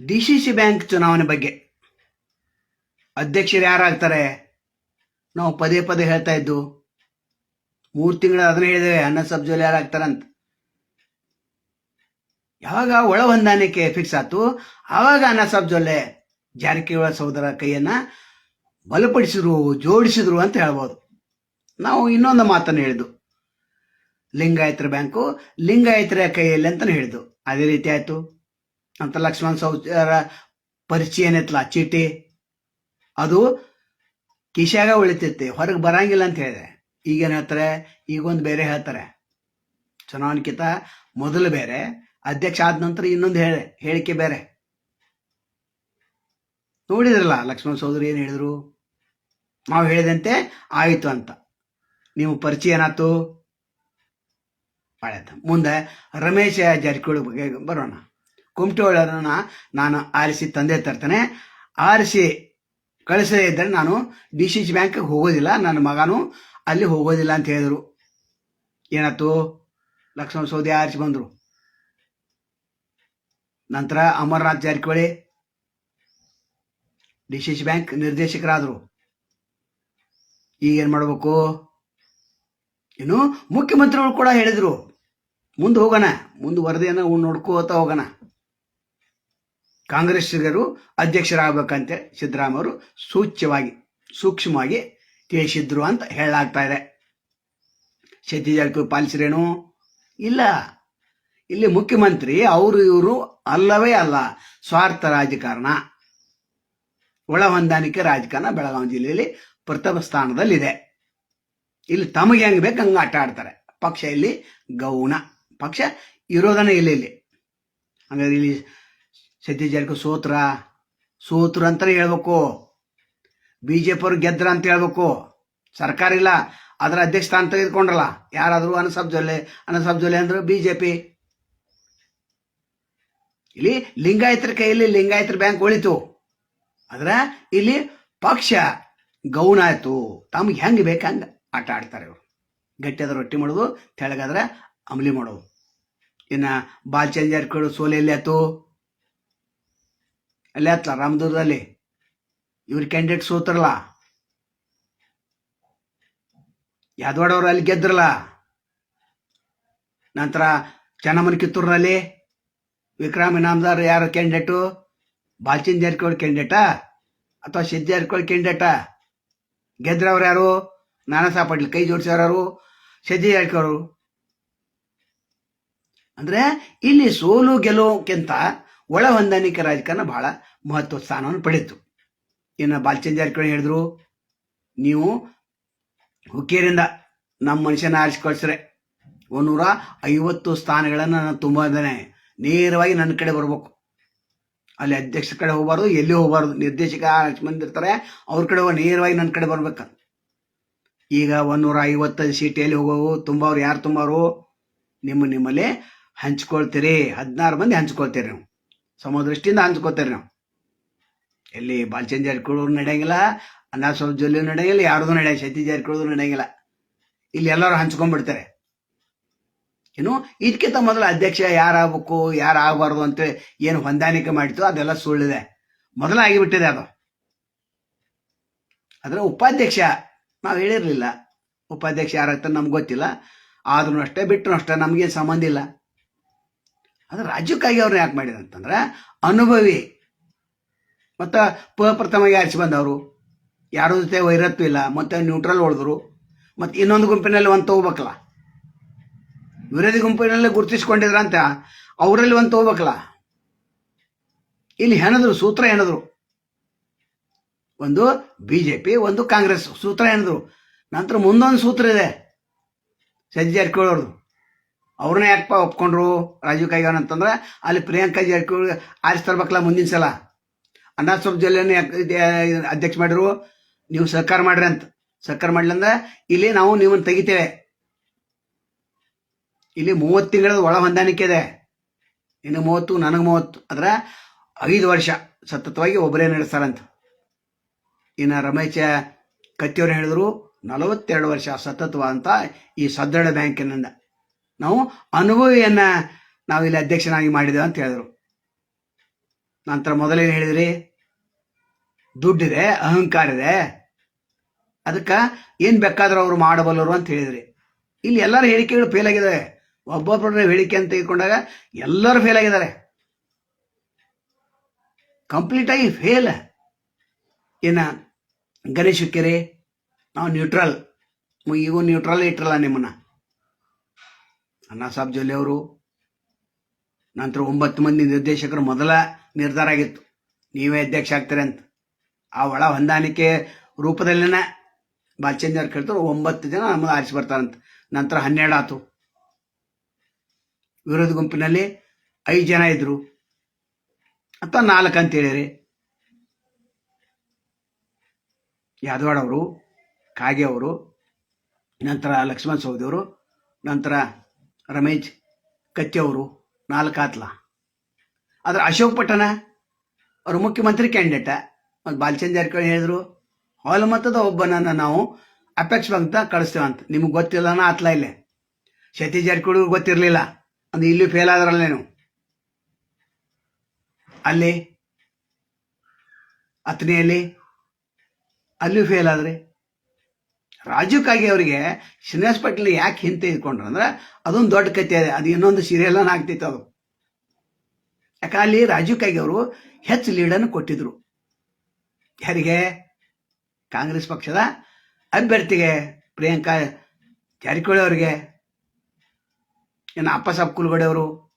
D C C bank ಚುನಾವಣೆ ಬಗ್ಗೆ ಅಧ್ಯಕ್ಷರು ಯಾರಾಗ್ತಾರೆ? ನಾವು ಪದೇ ಪದೇ ಹೇಳ್ತಾ ಇದ್ದು, ಮೂರು ತಿಂಗಳು ಅದನ್ನ ಹೇಳಿದೆ ಅನ್ನ ಸಬ್ಜೆಲ್ ಯಾರಾಗ್ತಾರೆ ಅಂತ. ಯಾವಾಗ ಒಳ ಹೊಂದಾಣಿಕೆ ಫಿಕ್ಸ್ ಆಯ್ತು, ಆವಾಗ ಅನ್ನ ಸಬ್ಜೊಲ್ಲೆ ಜಾರಕಿಹೊಳಿ ಸಹೋದರ ಕೈಯನ್ನ ಬಲಪಡಿಸಿದ್ರು, ಜೋಡಿಸಿದ್ರು ಅಂತ ಹೇಳ್ಬೋದು. ನಾವು ಇನ್ನೊಂದು ಮಾತನ್ನು ಹೇಳಿದ್ದು, ಲಿಂಗಾಯತರ ಬ್ಯಾಂಕು, ಲಿಂಗಾಯತರ ಕೈಯಲ್ಲಿ ಅಂತಾನೆ ಹೇಳಿದ್ದು. ಅದೇ ರೀತಿ ಆಯ್ತು. ಅಂತ ಲಕ್ಷ್ಮಣ ಸೌಚಾರ ಪರಿಚಯ ಏನೈತಲ್ಲ ಚೀಟಿ? ಅದು ಕಿಶಾಗ ಉಳಿತೈತಿ ಹೊರಗೆ ಬರಂಗಿಲ್ಲ ಅಂತ ಹೇಳಿದೆ. ಈಗೇನು ಹೇಳ್ತಾರೆ? ಈಗೊಂದು ಬೇರೆ ಹೇಳ್ತಾರೆ. ಚುನಾವಣೆಗಿಂತ ಮೊದಲು ಬೇರೆ, ಅಧ್ಯಕ್ಷ ಆದ ನಂತರ ಇನ್ನೊಂದು ಹೇಳಿ, ಹೇಳಿಕೆ ಬೇರೆ. ನೋಡಿದ್ರಲ್ಲ ಲಕ್ಷ್ಮಣ ಸೋದರಿ ಏನು ಹೇಳಿದ್ರು? ನಾವು ಹೇಳಿದಂತೆ ಆಯಿತು ಅಂತ. ನೀವು ಪರಿಚಯ ಏನಾಯ್ತು? ಮುಂದೆ ರಮೇಶ ಜಾರಕಿಹೊಳಿ ಬಗ್ಗೆ ಬರೋಣ. ಕುಮಟೋಳರನ್ನ ನಾನು ಆರಿಸಿ ತಂದೆ ತರ್ತೇನೆ. ಆರಿಸಿ ಕಳಿಸದೇ ಇದ್ದರೆ ನಾನು ಡಿ ಸಿ ಸಿ ಬ್ಯಾಂಕ್ಗೆ ಹೋಗೋದಿಲ್ಲ. ನನ್ನ ಮಗನು ಅಲ್ಲಿ ಹೋಗೋದಿಲ್ಲ ಅಂತ ಹೇಳಿದರು. ಏನಾಯ್ತು? ಲಕ್ಷ್ಮಣ ಸೌದಿ ಆರಿಸಿ ಬಂದರು. ನಂತರ Amarnath Jarkiholi D C C bank ನಿರ್ದೇಶಕರಾದರು. ಈಗ ಏನು ಮಾಡಬೇಕು? ಇನ್ನು ಮುಖ್ಯಮಂತ್ರಿಗಳು ಕೂಡ ಹೇಳಿದರು. ಮುಂದೆ ಹೋಗೋಣ. ಮುಂದೆ ವರದಿಯನ್ನು ನೋಡ್ಕೋತಾ ಹೋಗೋಣ. ಕಾಂಗ್ರೆಸ್ಸಿಗರು ಅಧ್ಯಕ್ಷರಾಗಬೇಕಂತೆ ಸಿದ್ದರಾಮಯ್ಯ ಅವರು ಸೂಚ್ಯವಾಗಿ, ಸೂಕ್ಷ್ಮವಾಗಿ ತಿಳಿಸಿದ್ರು ಅಂತ ಹೇಳಲಾಗ್ತಾ ಇದೆ. ಸತೀಶ್ ಜಾರಕಿಹೊಳಿ ಪಾಲಿಸಿರೇನು? ಇಲ್ಲ. ಇಲ್ಲಿ ಮುಖ್ಯಮಂತ್ರಿ, ಅವರು ಇವರು ಅಲ್ಲವೇ ಅಲ್ಲ, ಸ್ವಾರ್ಥ ರಾಜಕಾರಣ. ಒಳ ಹೊಂದಾಣಿಕೆ ರಾಜಕಾರಣ ಬೆಳಗಾವಿ ಜಿಲ್ಲೆಯಲ್ಲಿ ಪ್ರಥಮ ಸ್ಥಾನದಲ್ಲಿದೆ. ಇಲ್ಲಿ ತಮಗೆ ಹೆಂಗ್ ಬೇಕು ಹಂಗೆ ಆಟ ಆಡ್ತಾರೆ. ಪಕ್ಷ ಇಲ್ಲಿ ಗೌಣ. ಪಕ್ಷ ಇರೋದನ್ನೇ ಇಲ್ಲಿ ಇಲ್ಲಿ. ಹಂಗಾದ್ರೆ ಇಲ್ಲಿ ಸತೀಶ್ ಸೋತ್ರ. ಸೋತ್ರ ಅಂತಾನೆ ಹೇಳ್ಬೇಕು. ಬಿ ಜೆ ಪಿ ಅವ್ರು ಗೆದ್ರ ಅಂತ ಹೇಳ್ಬೇಕು. ಸರ್ಕಾರ ಇಲ್ಲ, ಅದರ ಅಧ್ಯಕ್ಷ ಸ್ಥಾನ ತೆಗೆದುಕೊಂಡ್ರಲ್ಲ, ಯಾರಾದರೂ ಅನಸಬ್ ಜೊಲ್ಲೆ ಅನಸಬ್ ಜೊಲ್ಲೆ ಅಂದ್ರೆ ಬಿ ಜೆ ಪಿ ಇಲ್ಲಿ ಲಿಂಗಾಯತರ ಕೈಯಲ್ಲಿ ಲಿಂಗಾಯತರ ಬ್ಯಾಂಕ್ ಉಳಿತು. ಆದ್ರೆ ಇಲ್ಲಿ ಪಕ್ಷ ಗೌಣ ಆಯ್ತು ತಮ್ಗೆ ಹೆಂಗೆ ಬೇಕು ಹಂಗೆ ಆಟ ಆಡ್ತಾರೆ ಇವರು. ಗಟ್ಟಿಯಾದ ರೊಟ್ಟಿ ಮಾಡೋದು, ತೆಳಗಾದ್ರೆ ಅಮಲಿ ಮಾಡೋದು. ಇನ್ನು ಬಾಲ್ ಜಾರಕಿಹೊಳಿ ಸೋಲೆ ಆಯ್ತು. ಅಲ್ಲೇ ಆತ್ಲ ರಾಮದುರ್ಗದಲ್ಲಿ. ಇವ್ರ ಕ್ಯಾಂಡಿಡೇಟ್ ಸೋತ್ರಲ್ಲ. ಯಾದವಾಡ ಅವರು ಅಲ್ಲಿ ಗೆದ್ರಲ್ಲ. ನಂತರ ಚೆನ್ನಮ್ಮನ ಕಿತ್ತೂರಿನಲ್ಲಿ ವಿಕ್ರಮ್ ಇನಾಮ್ದಾರ್ ಯಾರು ಕ್ಯಾಂಡಿಡೇಟು ಬಾಲ್ಚಿನ್ ಜಾರಕಿಹೊಳಿ ಕ್ಯಾಂಡಿಡೇಟಾ ಅಥವಾ ಸಿದ್ದ ಜಾರಕಿಹೊಳಿ ಕ್ಯಾಂಡಿಡೇಟಾ ಗೆದ್ರವ್ರು ಯಾರು? ನಾನಾ ಸಾಹೇಬ್ ಪಾಟೀಲ್ ಕೈ ಜೋಡಿಸ್ಯಾರು ಯಾರು? ಸಿದ್ಧ ಜಾರಕಿಹೊಳಿ ಅಂದ್ರೆ ಇಲ್ಲಿ ಸೋಲು ಗೆಲುವಕ್ಕಿಂತ ಒಳ ಹೊಂದಾಣಿಕೆ ರಾಜಕಾರಣ ಬಹಳ ಮಹತ್ವ ಸ್ಥಾನವನ್ನು ಪಡೆಯಿತು ಇನ್ನು ಬಾಲ್ಚಂದ್ ಜಾರಕಿಹೊಳಿ ಹೇಳಿದ್ರು, ನೀವು ಹುಕ್ಕೇರಿಂದ ನಮ್ಮ ಮನುಷ್ಯನ ಆರಿಸಿ ಕಳಿಸ್ರೆ ಒಂದೂರ ಐವತ್ತು ಸ್ಥಾನಗಳನ್ನು ನಾನು ತುಂಬ ಇದ್ದೇನೆ ನೇರವಾಗಿ ನನ್ನ ಕಡೆ ಬರಬೇಕು. ಅಲ್ಲಿ ಅಧ್ಯಕ್ಷರ ಕಡೆ ಹೋಗಬಾರ್ದು, ಎಲ್ಲಿ ಹೋಗಬಾರ್ದು. ನಿರ್ದೇಶಕ ಇರ್ತಾರೆ, ಅವ್ರ ಕಡೆ ನೇರವಾಗಿ ನನ್ನ ಕಡೆ ಬರ್ಬೇಕು. ಈಗ ಒಂದೂರ ಐವತ್ತೈದು ಸೀಟ್ ಎಲ್ಲಿ ಹೋಗೋವು ತುಂಬವ್ರು ಯಾರು ತುಂಬವ್ರು ನಿಮ್ಮ ನಿಮ್ಮಲ್ಲಿ ಹಂಚ್ಕೊಳ್ತೀರಿ. ಹದಿನಾರು ಮಂದಿ ಹಂಚ್ಕೊಳ್ತೀರಿ ನೀವು. ಸಮದೃಷ್ಟಿಯಿಂದ ಹಂಚ್ಕೊಳ್ತೀರಿ ನಾವು. ಎಲ್ಲಿ ಬಾಲ್ಚಂದ್ ಜಾರಕಿಹೊಳಿ ನಡೆಯಂಗಿಲ್ಲ ಅನ್ನ ಸ್ವಲ್ಪ ಜೊಲ್ಲೆ ನಡೆಯಂಗಿಲ್ಲ, ಯಾರ್ದು ನಡೆಯ ಶಕ್ತಿ ಜಾರಕಿಹೊಳಿ ನಡೆಯಂಗಿಲ್ಲ. ಇಲ್ಲಿ ಎಲ್ಲರೂ ಹಂಚ್ಕೊಂಡ್ಬಿಡ್ತಾರೆ. ಏನು ಇದಕ್ಕಿಂತ ಮೊದಲು ಅಧ್ಯಕ್ಷ ಯಾರಾಗಬೇಕು ಯಾರು ಆಗಬಾರ್ದು ಅಂತೇಳಿ ಏನು ಹೊಂದಾಣಿಕೆ ಮಾಡಿತು ಅದೆಲ್ಲ ಸುಳ್ಳಿದೆ. ಮೊದಲು ಆಗಿಬಿಟ್ಟಿದೆ ಅದು. ಆದರೆ ಉಪಾಧ್ಯಕ್ಷ ನಾವು ಹೇಳಿರಲಿಲ್ಲ. ಉಪಾಧ್ಯಕ್ಷ ಯಾರಾಗ್ತಾರೆ ನಮ್ಗೆ ಗೊತ್ತಿಲ್ಲ. ಆದ್ರೂ ಅಷ್ಟೇ ಬಿಟ್ಟರು ಅಷ್ಟೇ, ನಮಗೇನು ಸಂಬಂಧ ಇಲ್ಲ. ಅದು ರಾಜ್ಯಕ್ಕಾಗಿ ಅವ್ರನ್ನ ಯಾಕೆ ಮಾಡಿದ್ರು ಅಂತಂದ್ರೆ ಅನುಭವಿ. ಮತ್ತು ಪ್ರಥಮ ಯಾರಿಸಿ ಬಂದವರು. ಯಾರ ಜೊತೆ ವೈರತ್ವ ಇಲ್ಲ, ಮತ್ತೆ ನ್ಯೂಟ್ರಲ್ ಹೊಡೆದ್ರು ಮತ್ತು ಇನ್ನೊಂದು ಗುಂಪಿನಲ್ಲಿ ಒಂದು ತಗೋಬೇಕಲ್ಲ. ವಿರೋಧಿ ಗುಂಪಿನಲ್ಲಿ ಗುರುತಿಸ್ಕೊಂಡಿದ್ರಂತ ಅವರಲ್ಲಿ ಒಂದು ತಗೋಬೇಕಲ್ಲ. ಇಲ್ಲಿ ಹೆಣದ್ರು, ಸೂತ್ರ ಹೆಣದ್ರು. ಒಂದು ಬಿ ಜೆ ಪಿ ಒಂದು ಕಾಂಗ್ರೆಸ್ ಸೂತ್ರ ಹೆಣದ್ರು. ನಂತರ ಮುಂದೊಂದು ಸೂತ್ರ ಇದೆ. ಸಜ್ಜಿ ಅವ್ರನ್ನ ಯಾಕಪ್ಪ ಒಪ್ಕೊಂಡ್ರು? ರಾಜೀವ್ ಕೈಗಾನ್ ಅಂತಂದ್ರೆ ಅಲ್ಲಿ ಪ್ರಿಯಾಂಕಾ ಜಾರಕಿಹೊಳಿ ಆರಿಸ್ ತರ್ಬೇಕಲ್ಲ ಮುಂದಿನ ಸಲ. ಅಣ್ಣಾ ಸಾಹೇಬ್ ಜೊಲ್ಲೆನ ಅಧ್ಯಕ್ಷ ಮಾಡಿರು ನೀವು ಸಹಕಾರ ಮಾಡ್ರಿ ಅಂತ. ಸಹಕಾರ ಮಾಡ್ಲಂದ್ರೆ ಇಲ್ಲಿ ನಾವು ನಿಮ್ಮನ್ನು ತೆಗಿತೇವೆ. ಇಲ್ಲಿ ಮೂವತ್ತು ತಿಂಗಳ ಒಳ ಹೊಂದಾಣಿಕೆ ಇದೆ. ಇನ್ನು ಮೂವತ್ತು, ನನಗೆ ಮೂವತ್ತು. ಅಂದ್ರೆ ಐದು ವರ್ಷ ಸತತವಾಗಿ ಒಬ್ಬರೇ ನಡೆಸ್ತಾರಂತ. ಇನ್ನು ರಮೇಶ ಕತ್ತಿಯವರು ಹೇಳಿದ್ರು, ನಲವತ್ತೆರಡು ವರ್ಷ ಸತತವಾದಂಥ ಈ ಸದೃಢ ಬ್ಯಾಂಕಿನಿಂದ. ನಾವು ಅನುಭವಿಯನ್ನ ನಾವು ಇಲ್ಲಿ ಅಧ್ಯಕ್ಷನಾಗಿ ಮಾಡಿದೆವು ಅಂತ ಹೇಳಿದ್ರು. ನಂತರ ಮೊದಲೇನು ಹೇಳಿದ್ರಿ? ದುಡ್ಡಿದೆ, ಅಹಂಕಾರ ಇದೆ. ಅದಕ್ಕೆ ಏನು ಬೇಕಾದ್ರೂ ಅವರು ಮಾಡಬಲ್ಲರು ಅಂತ ಹೇಳಿದ್ರಿ. ಇಲ್ಲಿ ಎಲ್ಲರ ಹೇಳಿಕೆಗಳು ಫೇಲ್ ಆಗಿದ್ದಾವೆ ಒಬ್ಬೊಬ್ಬರ ಹೇಳಿಕೆ ಅಂತ ತೆಗೆದುಕೊಂಡಾಗ ಎಲ್ಲರೂ ಫೇಲ್ ಆಗಿದ್ದಾರೆ. ಕಂಪ್ಲೀಟ್ ಆಗಿ ಫೇಲ್ ಏನ? ಗಣೇಶ್ ಕೆರೆ ನಾವು ನ್ಯೂಟ್ರಲ್ ಈಗ ನ್ಯೂಟ್ರಲ್ ಇಟ್ರಲ್ಲ ನಿಮ್ಮನ್ನ. ಅಣ್ಣಾ ಸಾಬ್ ಜೊಲ್ಲೆ ಅವರು. ನಂತರ ಒಂಬತ್ತು ಮಂದಿ ನಿರ್ದೇಶಕರು ಮೊದಲ ನಿರ್ಧಾರ ಆಗಿತ್ತು. ನೀವೇ ಅಧ್ಯಕ್ಷ ಆಗ್ತಾರೆ ಅಂತ. ಆ ಒಳ ಹೊಂದಾಣಿಕೆ ರೂಪದಲ್ಲಿನ ಬಾಲ್ಚಂದ್ರ ಕೇಳ್ತಾರೆ ಒಂಬತ್ತು ಜನ ನಮ್ಮನ್ನು ಆರಿಸಿ ಬರ್ತಾರಂತ. ನಂತರ ಹನ್ನೆರಡು ಆತು. ವಿರೋಧ ಗುಂಪಿನಲ್ಲಿ ಐದು ಜನ ಇದ್ರು. ಅಥವಾ ನಾಲ್ಕು ಅಂತ ಹೇಳಿರಿ. ಯಾದವಾಡ ಅವರು, ಕಾಗೆ ಅವರು, ನಂತರ ಲಕ್ಷ್ಮಣ್ ಸೌದಿಯವರು ನಂತರ ರಮೇಶ್ ಕತ್ತಿ ಅವರು ನಾಲ್ಕು ಆತ್ಲ ಆದ್ರೆ ಅಶೋಕ್ ಪಟ್ಟಣ, ಅವರು ಮುಖ್ಯಮಂತ್ರಿ ಕ್ಯಾಂಡಿಡೇಟ ಮತ್ತು ಬಾಲಚಂದ್ರ ಜಾರಕಿಹೊಳಿ ಹೇಳಿದ್ರು, ಹಾಲ್ ಮತದ ಒಬ್ಬನನ್ನ ನಾವು ಅಪೇಕ್ಷವಂತ ಕಳಿಸ್ತೇವೆ ಅಂತ. ನಿಮಗೆ ಗೊತ್ತಿಲ್ಲನ ಆತ್ಲ ಇಲ್ಲೇ. ಸತೀಶ್ ಜಾರಕಿಹೊಳಿ ಗೊತ್ತಿರಲಿಲ್ಲ. ಅಂದ್ರೆ ಇಲ್ಲಿ ಫೇಲ್ ಆದ್ರಲ್ಲೇನು ಅಲ್ಲಿ ಅತ್ನೆಯಲ್ಲಿ ಅಲ್ಲಿ ಫೇಲ್ ಆದ್ರೆ ರಾಜೀವ್ ಕಾಗೆ ಅವರಿಗೆ ಶ್ರೀನಿವಾಸ್ ಪಾಟೀಲ್ ಯಾಕೆ ಹಿಂತೆ ಇದ್ಕೊಂಡ್ರು ಅಂದ್ರೆ ಅದೊಂದು ದೊಡ್ಡ ಕತೆ ಇದೆ. ಅದು ಇನ್ನೊಂದು ಸೀರಿಯಲ್ ಆಗ್ತಿತ್ತು ಅದು. ಯಾಕಂದ್ರೆ ಅಲ್ಲಿ ರಾಜೀವ್ ಅವರು ಹೆಚ್ಚು ಲೀಡನ್ನು ಕೊಟ್ಟಿದ್ರು. ಯಾರಿಗೆ? ಕಾಂಗ್ರೆಸ್ ಪಕ್ಷದ ಅಭ್ಯರ್ಥಿಗೆ ಪ್ರಿಯಾಂಕಾ ಜಾರಕಿಹೊಳಿ ಅವರಿಗೆ. ಏನು ಅಪ್ಪಸಾಬ್ ಕುಲ್ಗಡೆ ಅವರು.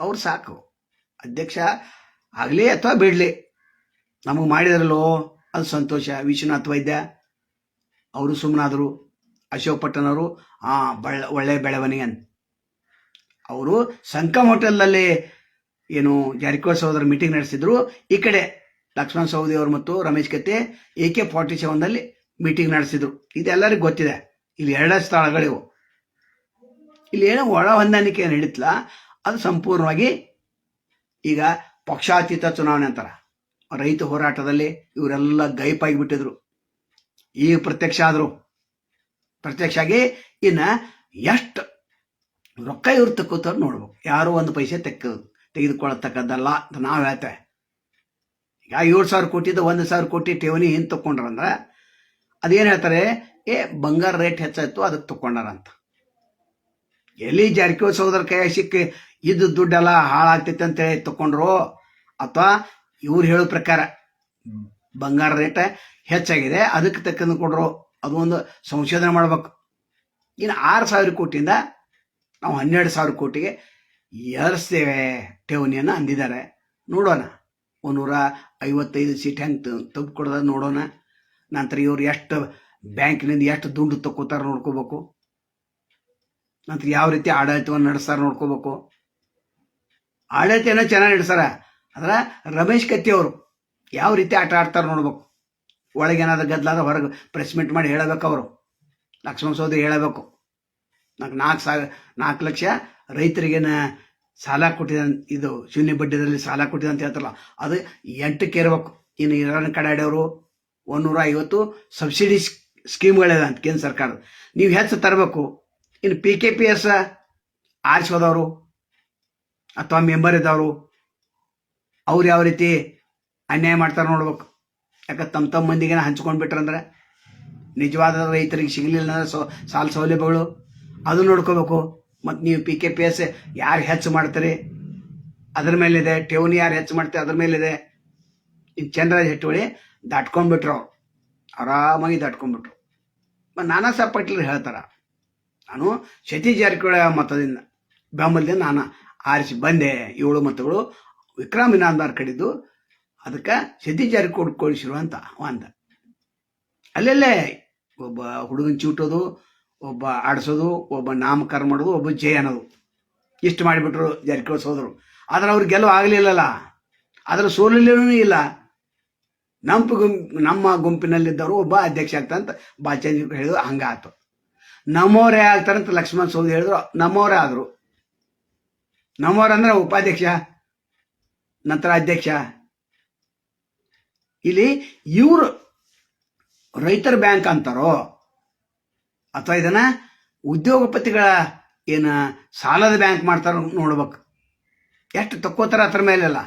ಅವ್ರು ಸಾಕು. ಅಧ್ಯಕ್ಷ ಆಗಲಿ ಅಥವಾ ಬಿಡಲಿ. ನಮಗೆ ಮಾಡಿದ್ರಲ್ಲೋ? ಅದು ಸಂತೋಷ. ವಿಶ್ವನಾಥ್ ವೈದ್ಯ. ಅವರು ಸುಮ್ಮನಾದರು, ಅಶೋಕ್ ಪಟ್ಟಣವರು ಆ ಬಳ್ಳ, ಒಳ್ಳೆ ಬೆಳವಣಿಗೆ ಅಂತ. ಅವರು ಸಂಕಮ್ ಹೋಟೆಲ್ನಲ್ಲಿ ಏನು ಜಾರಕಿಹೊಳಿ ಸಹೋದರ ಮೀಟಿಂಗ್ ನಡೆಸಿದ್ರು. ಈ ಕಡೆ ಲಕ್ಷ್ಮಣ್ ಸೌದಿ ಅವರು ಮತ್ತು Ramesh Katti A K forty ಸೆವೆನ್ನಲ್ಲಿ meeting ನಡೆಸಿದ್ರು. ಇದೆಲ್ಲರಿಗೂ ಗೊತ್ತಿದೆ. ಇಲ್ಲಿ ಎರಡೇ ಸ್ಥಳಗಳಿವು. ಇಲ್ಲಿ ಏನೋ ಒಳ ಹೊಂದಾಣಿಕೆ ನಡೀತಲ್ಲ ಅದು ಸಂಪೂರ್ಣವಾಗಿ ಈಗ ಪಕ್ಷಾತೀತ ಚುನಾವಣೆ ಅಂತಾರ. ರೈತ ಹೋರಾಟದಲ್ಲಿ ಇವರೆಲ್ಲ ಗೈಪಾಗಿಬಿಟ್ಟಿದ್ರು. ಈಗ ಪ್ರತ್ಯಕ್ಷ ಆದರು. ಪ್ರತ್ಯಕ್ಷ ಆಗಿ ಇನ್ನು ಎಷ್ಟು ರೊಕ್ಕ ಇವ್ರು ತಕ್ಕೋತಾರ ನೋಡ್ಬೇಕು. ಯಾರು ಒಂದು ಪೈಸೆ ತೆಕ್ಕ ತೆಗೆದುಕೊಳ್ಳತಕ್ಕದ್ದಲ್ಲ ಅಂತ ನಾವು ಹೇಳ್ತೇವೆ. ಈಗ ಏಳು ಸಾವಿರ ಕೋಟಿದ ಒಂದು ಸಾವಿರ ಕೋಟಿ ಠೇವಣಿ ಏನು ಅಂದ್ರೆ ಅದೇನು ಹೇಳ್ತಾರೆ, ಏ, ಬಂಗಾರ ರೇಟ್ ಹೆಚ್ಚಾಯ್ತು ಅದಕ್ಕೆ ತೊಕೊಂಡಾರಂತ ಎಲ್ಲಿ ಜಾರಕಿಹೊಳಿ ಸಹೋದರ ಕೈ ಸಿಕ್ಕಿ ಇದ್ದು ದುಡ್ಡೆಲ್ಲ ಹಾಳಾಗ್ತೈತೆ ಅಂತೇಳಿ ತಗೊಂಡ್ರು ಅಥವಾ ಇವ್ರು ಹೇಳೋ ಪ್ರಕಾರ ಬಂಗಾರ ರೇಟ್ ಹೆಚ್ಚಾಗಿದೆ. ಅದಕ್ಕೆ ತಕ್ಕಂದು ಕೊಡ್ರು ಅದು ಒಂದು ಸಂಶೋಧನೆ ಮಾಡ್ಬೇಕು. ಇನ್ನು ಆರು ಸಾವಿರ ಕೋಟಿಯಿಂದ ನಾವು ಹನ್ನೆರಡು ಸಾವಿರ ಕೋಟಿಗೆ ಏರಿಸ್ತೇವೆ ಠೇವಣಿಯನ್ನು ಅಂದಿದ್ದಾರೆ. ನೋಡೋಣ. ಒಂದೂರ ಐವತ್ತೈದು ಸೀಟ್ ಹೆಂಗೆ ತೆಗೆದುಕೊಡೋದ ನೋಡೋಣ. ನಂತರ ಇವ್ರು ಎಷ್ಟು ಬ್ಯಾಂಕಿನಿಂದ ಎಷ್ಟು ದುಡ್ಡು ತಕ್ಕೋತಾರೆ ನೋಡ್ಕೋಬೇಕು. ನಂತರ ಯಾವ ರೀತಿ ಆಡಳಿತವನ್ನು ನಡೆಸ್ತಾರೆ ನೋಡ್ಕೋಬೇಕು. ಆಡಳಿತ ಏನೋ ಚೆನ್ನಾಗಿ ನಡೆಸ್ತಾರೆ ಅಂದ್ರೆ ರಮೇಶ್ ಕತ್ತಿ ಅವರು ಯಾವ ರೀತಿ ಆಟ ಆಡ್ತಾರೆ ನೋಡ್ಬೇಕು. ಒಳಗೇನಾದ್ರೂ ಗದ್ದಲಾದ ಹೊರಗೆ ಪ್ರೆಸ್ ಮೀಟ್ ಮಾಡಿ ಹೇಳಬೇಕು ಅವರು. ಲಕ್ಷ್ಮಣ ಸೋದರಿ ಹೇಳಬೇಕು. ನಾಲ್ಕು ನಾಲ್ಕು ಸಾವಿರ ನಾಲ್ಕು ಲಕ್ಷ ರೈತರಿಗೆ ಸಾಲ ಕೊಟ್ಟಿದೆ ಇದು ಶೂನ್ಯ ಬಡ್ಡಿದಲ್ಲಿ ಸಾಲ ಕೊಟ್ಟಿದೆ ಅಂತ ಹೇಳ್ತಾರಲ್ಲ, ಅದು ಎಂಟಕ್ಕೆ ಇರಬೇಕು. ಇನ್ನು ಇರೋ ಕಡಾಡಿಯವರು ಒಂದೂರ ಐವತ್ತು ಸಬ್ಸಿಡಿ ಸ್ಕೀಮ್ಗಳಿದೆ ಅಂತ ಕೇಂದ್ರ ಸರ್ಕಾರದ. ನೀವು ಹೆಚ್ಚು ತರಬೇಕು. ಇನ್ನು ಪಿ ಕೆ ಪಿ ಎಸ್ ಆರಿಸೋದವರು ಅಥವಾ ಮೆಂಬರ್ ಇದ್ದವರು, ಅವ್ರು ಯಾವ ರೀತಿ ಅನ್ಯಾಯ ಮಾಡ್ತಾರೆ ನೋಡ್ಬೇಕು. ಯಾಕೆ ತಮ್ಮ ತಮ್ಮ ಮಂದಿಗೆ ಹಂಚ್ಕೊಂಡ್ಬಿಟ್ರಂದ್ರೆ ನಿಜವಾದ ರೈತರಿಗೆ ಸಿಗಲಿಲ್ಲ ಅಂದ್ರೆ ಸೊ, ಸಾಲ ಸೌಲಭ್ಯಗಳು ಅದು ನೋಡ್ಕೋಬೇಕು. ಮತ್ತು ನೀವು ಪಿ ಕೆ ಪಿ ಎಸ್ ಯಾರು ಹೆಚ್ಚು ಮಾಡ್ತೀರಿ? ಅದ್ರ ಮೇಲಿದೆ, ಠೇವಣಿ ಯಾರು ಹೆಚ್ಚು ಮಾಡ್ತಾರೆ ಅದ್ರ ಮೇಲಿದೆ. ಇನ್ನು ಚಂದ್ರರಾಜ್ ಹೆಟ್ಟುವಳಿ ದಾಟ್ಕೊಂಡ್ಬಿಟ್ರು. ಅವ್ರು ಆರಾಮಾಗಿ ದಾಟ್ಕೊಂಡ್ಬಿಟ್ರು. ಮತ್ತು ನಾನಾ ಸಾಹೇಬ್ ಪಾಟೀಲ್ ಹೇಳ್ತಾರ, ನಾನು ಸತೀಶ್ ಜಾರಕಿಹೊಳಿ ಮತದಿಂದ, ಬೆಂಬಲದಿಂದ ನಾನು ಆರಿಸಿ ಬಂದೆ. ಏಳು ಮತಗಳು ವಿಕ್ರಮ್ ಇನಾಂದಾರ್ ಕಡಿದ್ದು ಅದಕ್ಕೆ ಸತಿ ಜಾರಕಿಹೊಳಿ ಅಂತ ಒಂದು ಅಲ್ಲೆಲ್ಲೇ ಒಬ್ಬ ಹುಡುಗನ ಚೂಟೋದು, ಒಬ್ಬ ಆಡಿಸೋದು, ಒಬ್ಬ ನಾಮಕರಣ ಮಾಡೋದು, ಒಬ್ಬ ಜಯ ಅನ್ನೋದು. ಇಷ್ಟು ಮಾಡಿಬಿಟ್ರು ಜಾರಕಿಹೊಳಿ ಸೋದರು. ಆದ್ರೆ ಅವ್ರು ಗೆಲುವು ಆಗಲಿಲ್ಲಲ್ಲ. ಅದರ ಸೋಲಿಲ್ಲೂ ಇಲ್ಲ. ನಮ್ಮ ಗುಂಪು ನಮ್ಮ ಗುಂಪಿನಲ್ಲಿದ್ದವರು ಒಬ್ಬ ಅಧ್ಯಕ್ಷ ಆಗ್ತಾರಂತ ಬಾಚಂದ್ ಹೇಳಿದ್ರು ಹಂಗಾತು ನಮ್ಮವರೇ ಆಗ್ತಾರಂತ ಲಕ್ಷ್ಮಣ್ ಸೋದಿ ಹೇಳಿದ್ರು, ನಮ್ಮವರೇ ಆದರು. ನಮ್ಮವರಂದ್ರೆ ಉಪಾಧ್ಯಕ್ಷ, ನಂತರ ಅಧ್ಯಕ್ಷ. ಇಲ್ಲಿ ಇವರು ರೈತರ ಬ್ಯಾಂಕ್ ಅಂತಾರೋ, ಅಥವಾ ಇದನ್ನ ಉದ್ಯೋಗಪತಿಗಳ ಏನ ಸಾಲದ ಬ್ಯಾಂಕ್ ಮಾಡ್ತಾರೋ ನೋಡ್ಬೇಕು. ಎಷ್ಟು ತಕ್ಕೋತಾರ ಅದ್ರ ಮೇಲೆಲ್ಲ.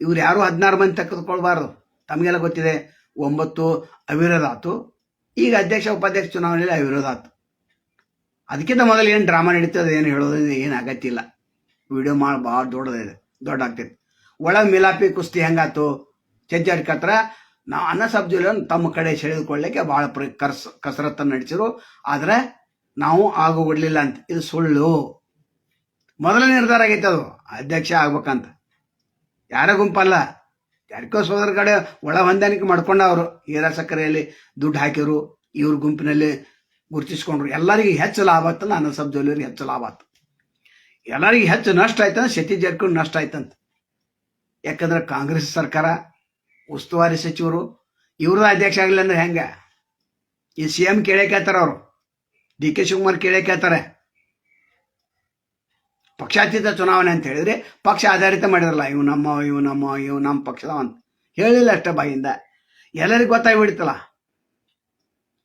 ಇವ್ರು ಯಾರು ಹದಿನಾರು ಮಂದಿ ತೆಗೆದುಕೊಳ್ಬಾರ್ದು ತಮಗೆಲ್ಲ ಗೊತ್ತಿದೆ, ಒಂಬತ್ತು ಅವಿರೋಧ ಆತು. ಈಗ ಅಧ್ಯಕ್ಷ, ಉಪಾಧ್ಯಕ್ಷ ಚುನಾವಣೆಯಲ್ಲಿ ಅವಿರೋಧ ಆತು. ಅದಕ್ಕಿಂತ ಮೊದಲು ಏನು ಡ್ರಾಮಾ ನಡೀತದೆ ಏನು ಹೇಳೋದು ಏನು ಅಗತ್ಯ ಇಲ್ಲ ವಿಡಿಯೋ ಮಾಡಿ, ಭಾಳ ದೊಡ್ಡದಿದೆ ದೊಡ್ಡ ಆಗ್ತೈತಿ ಒಳಗೆ ಮಿಲಾಪಿ ಕುಸ್ತಿ ಹೆಂಗಾತು? ಚಜ್ಜಾರಿ ಕತ್ರ ನಾವು ಅನ್ನ ಸಬ್ಜಿಲನ್ ತಮ್ಮ ಕಡೆ ಸೆಳೆದುಕೊಳ್ಳಿಕ್ಕೆ ಬಹಳ ಪ್ರ, ಕರ್ಸ್, ಕಸರತ್ತನ್ನು ನಡೆಸಿದ್ರು. ಆದರೆ ನಾವು ಆಗೋಗ್ಬಿಡ್ಲಿಲ್ಲ ಅಂತ. ಇದು ಸುಳ್ಳು. ಮೊದಲ ನಿರ್ಧಾರ ಆಗೈತೆ ಅದು. ಅಧ್ಯಕ್ಷ ಆಗ್ಬೇಕಂತ. ಯಾರ ಗುಂಪಲ್ಲ. ಯಾರಿಕೋ ಸೋದರ ಕಡೆ ಒಳ ಹೊಂದಾಣಿಕೆ ಮಾಡ್ಕೊಂಡವರು. ಹೀರಾ ಸಕ್ಕರೆಯಲ್ಲಿ ದುಡ್ಡು ಹಾಕಿರು ಇವ್ರ ಗುಂಪಿನಲ್ಲಿ ಗುರುತಿಸ್ಕೊಂಡ್ರು. ಎಲ್ಲರಿಗೂ ಹೆಚ್ಚು ಲಾಭ ಆಯ್ತು ಅನ್ನ ಸಬ್ ಹೆಚ್ಚು ಲಾಭ ಆಯ್ತು. ಎಲ್ಲರಿಗೂ ಹೆಚ್ಚು ನಷ್ಟ ಆಯ್ತಂದ್ರೆ ಸತೀಶ್ ಜಾರಕಿಹೊಳಿ ನಷ್ಟ ಆಯ್ತಂತ. ಯಾಕಂದ್ರೆ ಕಾಂಗ್ರೆಸ್ ಸರ್ಕಾರ ಉಸ್ತುವಾರಿ ಸಚಿವರು ಇವರು ಅಧ್ಯಕ್ಷ ಆಗಲಿಲ್ಲ ಅಂದ್ರೆ ಹೆಂಗೆ? ಈ ಸಿ ಎಂ ಕೇಳೇ ಕೇಳ್ತಾರೆ ಅವರು. ಡಿ ಕೆ ಶಿವಕುಮಾರ್ ಕೇಳೇ ಕೇಳ್ತಾರೆ. ಪಕ್ಷಾತೀತ ಚುನಾವಣೆ ಅಂತ ಹೇಳಿದ್ರೆ ಪಕ್ಷ ಆಧಾರಿತ ಮಾಡಿರಲ್ಲ, ಇವು ನಮ್ಮ ಇವು ನಮ್ಮ ಇವು ನಮ್ಮ ಪಕ್ಷದ ಅಂತ. ಹೇಳಿಲ್ಲ ಅಷ್ಟೇ ಬಾಯಿಂದ. ಎಲ್ಲರಿಗೂ ಗೊತ್ತಾಗ್ಬಿಡ್ತಲ್ಲ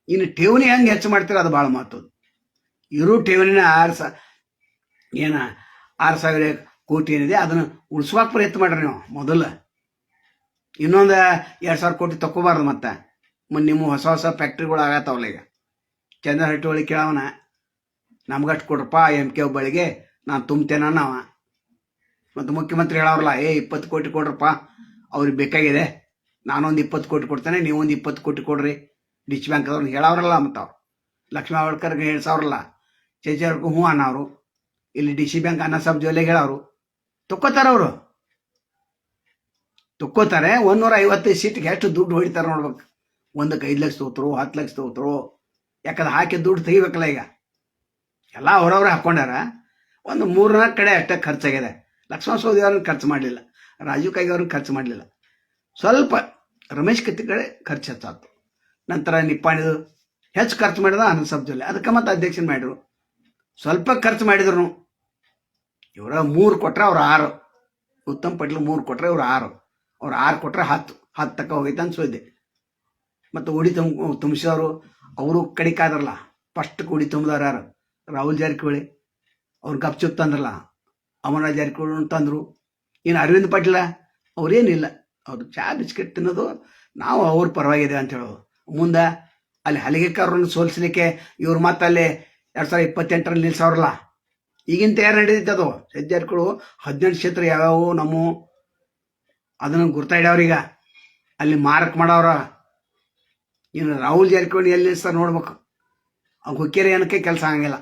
ಇನ್ನು ಠೇವಣಿ ಹೆಂಗೆ ಹೆಚ್ಚು ಮಾಡ್ತೀರ ಅದು ಭಾಳ ಮಾತು ಇರು ಠೇವಣಿನ ಆರು ಸ, ಏನ, ಆರು ಸಾವಿರ ಕೋಟಿ ಏನಿದೆ, ಅದನ್ನು ಉಳಿಸುವಾಗ ಪ್ರಯತ್ನ ಮಾಡ್ರಿ ನೀವು ಮೊದಲು. ಇನ್ನೊಂದು ಎರಡು ಸಾವಿರ ಕೋಟಿ ತಗೋಬಾರ್ದು ಮತ್ತೆ. ನಿಮ್ಮ ಹೊಸ ಹೊಸ ಫ್ಯಾಕ್ಟ್ರಿಗಳು ಆಗತ್ತವಲ್ಲ ಈಗ. ಚಂದ್ರ ಹಟ್ಟಿ ಒಳಗೆ ಕೇಳವನ, ನಮ್ಗಷ್ಟು ಕೊಡ್ರಪ್ಪ ಎಂ ಕೆ ಒಬ್ಬಳಿಗೆ ನಾನು ತುಂಬ್ತೇನ ನಾವ ಮತ್ತು ಮುಖ್ಯಮಂತ್ರಿ ಹೇಳವ್ರಲ್ಲ, ಏ, ಇಪ್ಪತ್ತು ಕೋಟಿ ಕೊಡ್ರಪ್ಪ, ಅವ್ರಿಗೆ ಬೇಕಾಗಿದೆ. ನಾನೊಂದು ಇಪ್ಪತ್ತು ಕೋಟಿ ಕೊಡ್ತೇನೆ, ನೀವೊಂದು ಇಪ್ಪತ್ತು ಕೋಟಿ ಕೊಡ್ರಿ. ಡಿಚ್ ಬ್ಯಾಂಕ್ ಅವ್ರನ್ನ ಹೇಳವ್ರಲ್ಲ ಮತ್ತು ಅವ್ರು. ಲಕ್ಷ್ಮೀ ಅವಳ್ಕರ್ಗೆ ಹೇಳ್ಸವ್ರಲ್ಲ, ಚೇಚರ್ಗೂ ಹ್ಞೂ ಅನ್ನೋರು ಇಲ್ಲಿ ಡಿ ಸಿ ಬ್ಯಾಂಕ್ ಅನ್ನ ಸಬ್ ಜೊಲೆ ಹೇಳೋರು ತಕ್ಕೋತಾರ ಅವರು. ತಕ್ಕೋತಾರೆ. ಒಂದೂರ ಐವತ್ತೈದು ಸೀಟ್ಗೆ ಎಷ್ಟು ದುಡ್ಡು ಹೊಡಿತಾರೆ ನೋಡ್ಬೇಕು. ಒಂದಕ್ಕೆ ಐದು ಲಕ್ಷ ತಗೋತರು, ಹತ್ತು ಲಕ್ಷ ತಗೋತರು, ಯಾಕಂದ್ರೆ ಹಾಕಿ ದುಡ್ಡು ತೆಗಿಬೇಕಲ್ಲ ಈಗ. ಎಲ್ಲ ಅವರವ್ರೆ ಹಾಕೊಂಡಾರ ಒಂದು ಮೂರ್ನಾಲ್ಕು ಕಡೆ ಅಷ್ಟೇ ಖರ್ಚಾಗಿದೆ. ಲಕ್ಷ್ಮಣ ಸೋದಿ ಅವ್ರನ್ನ ಖರ್ಚು ಮಾಡಲಿಲ್ಲ. ರಾಜೀವ್ ಕೈಗೆ ಅವ್ರನ್ನ ಖರ್ಚು ಮಾಡಲಿಲ್ಲ. ಸ್ವಲ್ಪ ರಮೇಶ್ ಕತ್ತಿ ಕಡೆ ಖರ್ಚು ಹೆಚ್ಚಾಯ್ತು. ನಂತರ ನಿಪ್ಪಾಣಿದು ಹೆಚ್ಚು ಖರ್ಚು ಮಾಡಿದ ಅನಂತ ಸಬ್ಜಲ್ಲಿ ಅದಕ್ಕೆ ಮತ್ತೆ ಅಧ್ಯಕ್ಷನ ಮಾಡಿದ್ರು. ಸ್ವಲ್ಪ ಖರ್ಚು ಮಾಡಿದ್ರು. ಇವರ ಮೂರು ಕೊಟ್ರೆ ಅವ್ರು ಆರು. ಉತ್ತಮ್ ಪಟ್ಲು ಮೂರು ಕೊಟ್ರೆ ಇವ್ರು ಆರು. ಅವ್ರು ಆರು ಕೊಟ್ರೆ ಹತ್ತು ಹತ್ತು ತಕ್ಕ ಹೋಗೈತೆ ಅಂತ ಸುದ್ದಿ ಮತ್ತು ಉಡಿ ತುಂಬ ತುಂಬಿಸಿದವರು ಅವರು ಕಡಿಕಾದ್ರಲ್ಲ ಫಸ್ಟ್ ಉಡಿ ತುಂಬಿದವ್ರು ಯಾರು? ರಾಹುಲ್ ಜಾರಕಿಹೊಳಿ. ಅವ್ರು ಗಪ್ಚುಪ್ ತಂದ್ರಲ್ಲ. ಅಮರ ಜಾರಕಿಹೊಳಿ ತಂದರು. ಇನ್ನು ಅರವಿಂದ್ ಪಾಟೀಲ ಅವ್ರೇನಿಲ್ಲ ಅವ್ರು ಚಾ ಬಿಸ್ಕೆಟ್ ತಿನ್ನೋದು, ನಾವು ಅವ್ರ ಪರವಾಗಿದೆ ಅಂತ ಹೇಳೋದು. ಮುಂದೆ ಅಲ್ಲಿ ಹಲಿಗೆಕಾರರನ್ನು ಸೋಲಿಸ್ಲಿಕ್ಕೆ ಇವ್ರು ಅಲ್ಲಿ ಎರಡು ಸಾವಿರದ ಇಪ್ಪತ್ತೆಂಟರಲ್ಲಿ ನಿಲ್ಸವ್ರಲ್ಲ ಈಗಿನ ತಯಾರು ನಡೆದಿತ್ತು ಅದು? ಸಜ್ಜಾರ್ಗಳು ಹದಿನೆಂಟು ಕ್ಷೇತ್ರ ಯಾವ್ಯಾವು ನಮ್ಮ ಅದನ್ನು ಈಗ. ಅಲ್ಲಿ ಮಾರಕ್ ಮಾಡವ್ರ ಇನ್ನು ರಾಹುಲ್ ಜಾರಕಿಹೊಳಿ ಎಲ್ಲಿ ಸರ್ ನೋಡ್ಬೇಕು. ಅವ್ನು ಹುಕ್ಕೇರಿ ಏನಕ್ಕೆ ಕೆಲಸ ಆಗಂಗಿಲ್ಲ.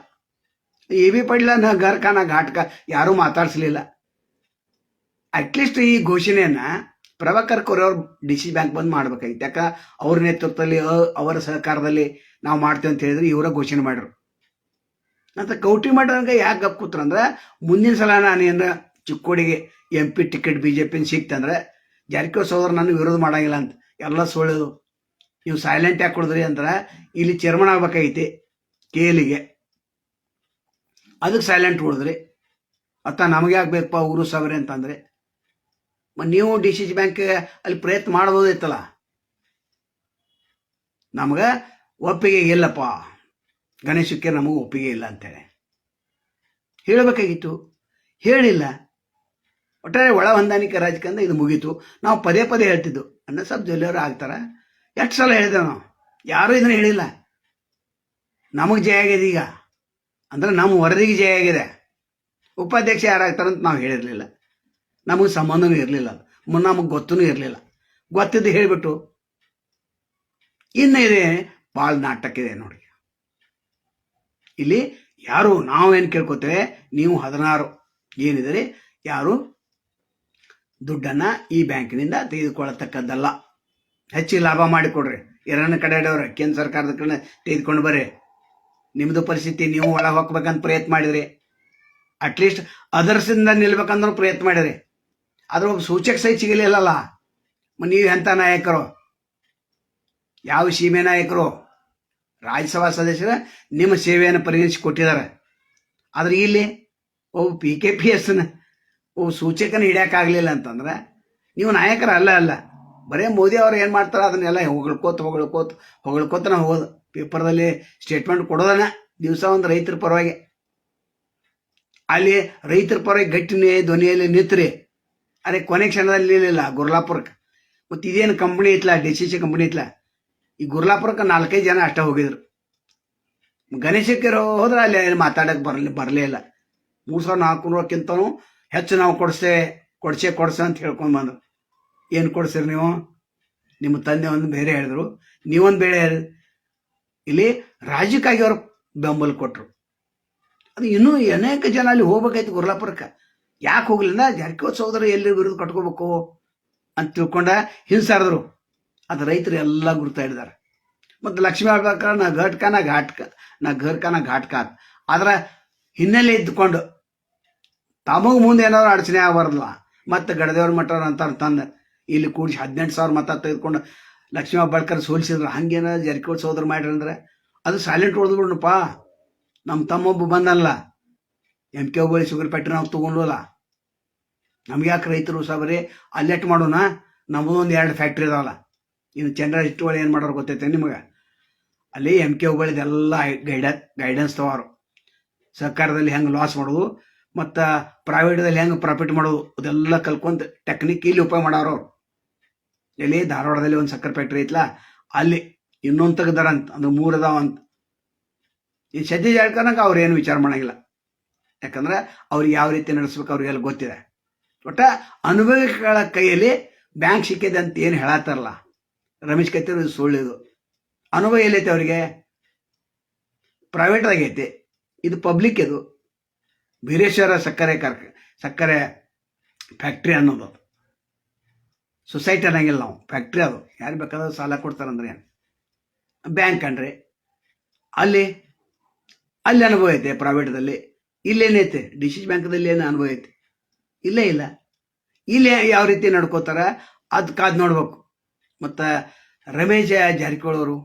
ಎ ಬಿ ಪಡ್ಲ ನಾ ಗರ್ಕ ನಾ ಘಾಟ್ಕ ಯಾರೂ ಮಾತಾಡ್ಸಲಿಲ್ಲ. ಅಟ್ಲೀಸ್ಟ್ ಈ ಘೋಷಣೆಯನ್ನ ಪ್ರಭಾಕರ್ ಕೊರೆಯವ್ರು ಅವ್ರು ಡಿ ಸಿ ಬ್ಯಾಂಕ್ ಬಂದ್ ಮಾಡ್ಬೇಕಾಗಿತ್ತು ಯಾಕ ಅವ್ರ ನೇತೃತ್ವದಲ್ಲಿ ಅವರ ಸಹಕಾರದಲ್ಲಿ ನಾವು ಮಾಡ್ತೇವೆ ಅಂತ ಹೇಳಿದ್ರೆ ಇವರ ಘೋಷಣೆ ಮಾಡ್ರು. ಅಂತ ಕೌಟಿ ಮಾಡೋಂಗೆ ಯಾಕೆ ಗಪ್ ಕೂತ್ರಂದ್ರೆ ಮುಂದಿನ ಸಲ ನಾನು ಏನಾರ ಚಿಕ್ಕೋಡಿಗೆ M P ticket B J ಪಿನ ಸಿಕ್ತಂದ್ರೆ ಜಾರಕಿಹೊಳಿ ಸೋದರ ನನಗೆ ವಿರೋಧ ಮಾಡಂಗಿಲ್ಲ ಅಂತ. ಎಲ್ಲ ಸುಳ್ಳೋದು. ನೀವು ಸೈಲೆಂಟ್ ಯಾಕೆ ಕೊಡಿದ್ರಿ ಅಂದ್ರೆ, ಇಲ್ಲಿ ಚೇರ್ಮನ್ ಆಗ್ಬೇಕಾಗೈತಿ ಕೆ ಎಲಿಗೆ ಅದಕ್ಕೆ ಸೈಲೆಂಟ್ ಕೊಡಿದ್ರಿ. ಅತ್ತ ನಮಗೆ ಆಗ್ಬೇಕಪ್ಪ, ಊರು ಸಾವಿರ ಅಂತಂದ್ರೆ. ನೀವು ಡಿ ಸಿ ಸಿ ಬ್ಯಾಂಕ್ ಅಲ್ಲಿ ಪ್ರಯತ್ನ ಮಾಡ್ಬೋದಿತ್ತಲ್ಲ ನಮಗೆ ಒಪ್ಪಿಗೆ ಇಲ್ಲಪ್ಪ. ಗಣೇಶಕ್ಕೆ ನಮಗೆ ಒಪ್ಪಿಗೆ ಇಲ್ಲ ಅಂತೇಳಿ. ಹೇಳಬೇಕಾಗಿತ್ತು. ಹೇಳಿಲ್ಲ. ಒಟ್ಟಾರೆ ಒಳ ಹೊಂದಾಣಿಕೆ ರಾಜಕೀಯ ಇದು ಮುಗೀತು. ನಾವು ಪದೇ ಪದೇ ಹೇಳ್ತಿದ್ದು ಅನ್ನ ಸಬ್ ಜೊಲ್ಲೆಯವರು ಆಗ್ತಾರ. ಎಷ್ಟು ಸಲ ಹೇಳಿದೆ ನಾವು? ಯಾರೂ ಇದನ್ನ ಹೇಳಿಲ್ಲ. ನಮಗೆ ಜಯ ಆಗಿದೆ ಈಗ. ಅಂದ್ರೆ ನಮ್ಮ ವರದಿಗೆ ಜಯ ಆಗಿದೆ. ಉಪಾಧ್ಯಕ್ಷ ಯಾರಾಗ್ತಾರಂತ ನಾವು ಹೇಳಿರಲಿಲ್ಲ. ನಮಗೆ ಸಂಬಂಧನೂ ಇರಲಿಲ್ಲ. ಅದು ನಮಗೆ ಗೊತ್ತೂ ಇರಲಿಲ್ಲ. ಗೊತ್ತಿದ್ದು ಹೇಳಿಬಿಟ್ಟು, ಇನ್ನು ಇದೆ ಭಾಳ ನಾಟಕ ಇದೆ ನೋಡಿ. ಇಲ್ಲಿ ಯಾರು ನಾವೇನು ಕೇಳ್ಕೊತೇವೆ, ನೀವು ಹದಿನಾರು ಏನಿದೆ ಯಾರು ದುಡ್ಡನ್ನ ಈ ಬ್ಯಾಂಕಿನಿಂದ ತೆಗೆದುಕೊಳ್ಳತಕ್ಕದ್ದಲ್ಲ. ಹೆಚ್ಚಿಗೆ ಲಾಭ ಮಾಡಿಕೊಡ್ರಿ. ಎರಡನೇ ಕಡೆ ಇಡೋರು, ಕೇಂದ್ರ ಸರ್ಕಾರದ ಕಡೆ ತೆಗೆದುಕೊಂಡು ಬರ್ರಿ. ನಿಮ್ಮದು ಪರಿಸ್ಥಿತಿ, ನೀವು ಒಳ ಹೋಗ್ಬೇಕಂತ ಪ್ರಯತ್ನ ಮಾಡಿದ್ರಿ. ಅಟ್ಲೀಸ್ಟ್ ಅದರ್ಸಿಂದ ನಿಲ್ಬೇಕಂದ್ರೂ ಪ್ರಯತ್ನ ಮಾಡಿದ್ರಿ. ಆದ್ರೆ ಒಬ್ಬ ಸೂಚಕ ಸಹ ಸಿಗಲಿಲ್ಲಲ್ಲ. ನೀವು ಎಂಥ ನಾಯಕರು? ಯಾವ ಸೀಮೆ ನಾಯಕರು? ರಾಜ್ಯಸಭಾ ಸದಸ್ಯರ ನಿಮ್ಮ ಸೇವೆಯನ್ನು ಪರಿಗಣಿಸಿ ಕೊಟ್ಟಿದ್ದಾರೆ. ಆದ್ರೆ ಇಲ್ಲಿ ಒಬ್ಬ ಪಿ ಕೆ ಪಿ ಎಸ್ನ ಒಬ್ಬ ಸೂಚಕನ ಹಿಡಿಯೋಕ್ಕಾಗಲಿಲ್ಲ ಅಂತಂದ್ರೆ ನೀವು ನಾಯಕರ ಅಲ್ಲ ಅಲ್ಲ, ಬರೇ ಮೋದಿ ಅವ್ರು ಏನು ಮಾಡ್ತಾರೆ ಅದನ್ನೆಲ್ಲ ಹೊಗಳ್ಕೋತ ಹೊಗಳ್ಕೋತ ಹೊಗಳ್ಕೋತ ನಾವು ಹೋದ ಪೇಪರ್ದಲ್ಲಿ ಸ್ಟೇಟ್ಮೆಂಟ್ ಕೊಡೋದನ್ನ ದಿವಸ ಒಂದು ರೈತರ ಪರವಾಗಿ. ಅಲ್ಲಿ ರೈತರ ಪರವಾಗಿ ಗಟ್ಟಿನೇ ಧ್ವನಿಯಲ್ಲಿ ನಿಂತ್ರಿ. ಅದೇ ಕೊನೆ ಕ್ಷಣದಲ್ಲಿ ಇರಲಿಲ್ಲ ಗುರ್ಲಾಪುರಕ್ಕೆ ಮತ್ತು ಇದೇನು ಕಂಪ್ನಿ ಐತ್ಲ ಡಿ ಸಿ ಸಿ ಕಂಪ್ನಿ ಐತ್ಲ? ಈ ಗುರ್ಲಾಪುರಕ್ಕೆ ನಾಲ್ಕೈದು ಜನ ಅಷ್ಟೇ ಹೋಗಿದ್ರು. ಗಣೇಶಕ್ಕೆ ಹೋದ್ರೆ ಅಲ್ಲಿ ಏನು ಮಾತಾಡಕ್ಕೆ ಬರಲಿ, ಬರಲೇ ಇಲ್ಲ. ಮೂರು ಸಾವಿರ ನಾಲ್ಕುನೂರಕ್ಕಿಂತನೂ ಹೆಚ್ಚು ನಾವು ಕೊಡ್ಸೆ ಕೊಡ್ಸೆ, ಕೊಡ್ಸ ಅಂತ ಹೇಳ್ಕೊಂಡು ಬಂದ್ರು. ಏನು ಕೊಡ್ಸಿರಿ ನೀವು? ನಿಮ್ಮ ತಂದೆ ಒಂದು ಬೇರೆ ಹೇಳಿದ್ರು. ನೀವೊಂದು ಬೇರೆ ಇಲ್ಲಿ ರಾಜ್ಯಕ್ಕಾಗಿ ಅವರು ಬೆಂಬಲ ಕೊಟ್ಟರು ಅದು ಇನ್ನೂ ಅನೇಕ ಜನ ಅಲ್ಲಿ ಹೋಗ್ಬೇಕಾಯ್ತು ಗುರ್ಲಾಪುರಕ್ಕೆ. ಯಾಕೆ ಹೋಗ್ಲಿಲ್ಲ ಜಾರಕಿಹೊಳಿ ಸಹೋದರ ಎಲ್ಲಿ ವಿರುದ್ಧ ಕಟ್ಕೋಬೇಕು ಅಂತ ತಿಳ್ಕೊಂಡ ಹಿಂಸಾರದ್ರು. ಅದು ರೈತರು ಎಲ್ಲ ಗುರುತ ಹಿಡಿದಾರೆ ಮತ್ತು ಲಕ್ಷ್ಮೀ ಆಗ್ಬೇಕಾದ್ರೆ ನಾ ಘಟ್ಕ, ನಾ ಘಾಟ್ಕ, ನಾ ಘರ್ಕ, ನಾ ಘಾಟ್ಕ ಅಂತ. ಆದ್ರ ಹಿನ್ನೆಲೆ ಇದ್ದುಕೊಂಡು ತಮಗ ಮುಂದೆ ಏನಾದ್ರು ಅಡಚಣೆ ಆಗಬಾರ್ದಲ್ಲ ಮತ್ತೆ ಗಡದೇವ್ರ ಮಠ ಅಂತಾರೆ ತಂದು ಇಲ್ಲಿ ಕೂಡಿಸಿ ಹದಿನೆಂಟು ಸಾವಿರ ಮತ ತೆಗೆದುಕೊಂಡು ಲಕ್ಷ್ಮೀ ಹೆಬ್ಬಾಳ್ಕರ್ ಸೋಲಿಸಿದ್ರು. ಹಂಗೇನ ಜಾರಕಿಹೊಳಿ ಸೋದ್ರ ಮಾಡ್ರಿ ಅಂದ್ರೆ ಅದು ಸೈಲೆಂಟ್ ಹೊಡೆದ್ಬಿಡ್ನಪ್ಪ ನಮ್ಮ ತಮ್ಮೊಬ್ಬ ಬಂದಲ್ಲ ಎಂ ಕೆ ಹೋಗಿ ಶುಗರ್ ಫ್ಯಾಕ್ಟ್ರಿ ನಾವು ತೊಗೊಂಡಲ್ಲ ನಮ್ಗೆ ಯಾಕೆ ರೈತರು ಸಾಬರಿ ಅಲ್ಲೆಟ್ ಮಾಡೋಣ? ನಮ್ಮದು ಒಂದು ಎರಡು ಫ್ಯಾಕ್ಟ್ರಿ ಇದಾವಲ್ಲ ಇನ್ನು ಚಂದ್ರ ಇಟ್ಟುಗಳು ಏನು ಮಾಡೋರು ಗೊತ್ತೈತೆ ನಿಮಗೆ? ಅಲ್ಲಿ ಎಂ ಕೆ ಹುಬ್ಬಳ್ಳಿದೆಲ್ಲ ಗೈಡ ಗೈಡೆನ್ಸ್ ತಗೋರು. ಸರ್ಕಾರದಲ್ಲಿ ಹೆಂಗೆ ಲಾಸ್ ಮಾಡೋದು? ಮತ್ತು ಪ್ರೈವೇಟ್ದಲ್ಲಿ ಹೆಂಗೆ ಪ್ರಾಫಿಟ್ ಮಾಡೋದು, ಅದೆಲ್ಲ ಕಲ್ಕೊಂತ ಟೆಕ್ನಿಕ್ ಇಲ್ಲಿ ಉಪಯೋಗ ಮಾಡೋರು ಅವ್ರು. ಎಲ್ಲಿ ಧಾರವಾಡದಲ್ಲಿ ಒಂದು ಸಕ್ಕರೆ ಫ್ಯಾಕ್ಟ್ರಿ ಐತ್ಲ, ಅಲ್ಲಿ ಇನ್ನೊಂದು ತೆಗ್ದಾರಂತ ಅಂದ್ರೆ ಮೂರು ಅದಾವ ಅಂತ. ಈ ಸದ್ಯ ಹೇಳ್ಕೊಳಕ ಅವ್ರು ಏನು ವಿಚಾರ ಮಾಡಂಗಿಲ್ಲ. ಯಾಕಂದ್ರೆ ಅವ್ರಿಗೆ ಯಾವ ರೀತಿ ನಡೆಸ್ಬೇಕು ಅವ್ರಿಗೆಲ್ಲ ಗೊತ್ತಿದೆ. ಒಟ್ಟ ಅನುಭವಿಗಳ ಕೈಯಲ್ಲಿ ಬ್ಯಾಂಕ್ ಸಿಕ್ಕಿದೆ ಅಂತ ಏನು ಹೇಳತ್ತಾರಲ್ಲ, ರಮೇಶ್ ಕೈತಿರು ಸುಳ್ಳಿದು. ಅನುಭವ ಎಲ್ಲೈತೆ ಅವರಿಗೆ? ಪ್ರೈವೇಟ್ದಾಗ ಐತೆ ಇದು ಪಬ್ಲಿಕ್ ಇದು. ಬೀರೇಶ್ವರ ಸಕ್ಕರೆ ಕಾರ್ಖ, ಸಕ್ಕರೆ ಫ್ಯಾಕ್ಟ್ರಿ ಅನ್ನೋದು. ಸೊಸೈಟಿ ಅನ್ನಂಗಿಲ್ಲ ನಾವು. ಫ್ಯಾಕ್ಟ್ರಿ ಅದು. ಯಾರು ಬೇಕಾದ್ರೂ ಸಾಲ ಕೊಡ್ತಾರಂದ್ರೆ ಏನು? ಬ್ಯಾಂಕ್ ಅನ್ರಿ ಅಲ್ಲಿ ಅಲ್ಲಿ ಅನುಭವ ಐತೆ ಪ್ರೈವೇಟ್ದಲ್ಲಿ ಇಲ್ಲೇನೈತೆ ಡಿ ಸಿ ಬ್ಯಾಂಕ್ದಲ್ಲಿ ಏನು ಅನುಭವ ಐತೆ? ಇಲ್ಲೇ ಇಲ್ಲ. ಇಲ್ಲಿ ಯಾವ ರೀತಿ ನಡ್ಕೋತಾರ? ಅದು ಕಾದು ನೋಡ್ಬೇಕು. ಮತ್ತು ರಮೇಶ ಜಾರಿಕೊಳವರು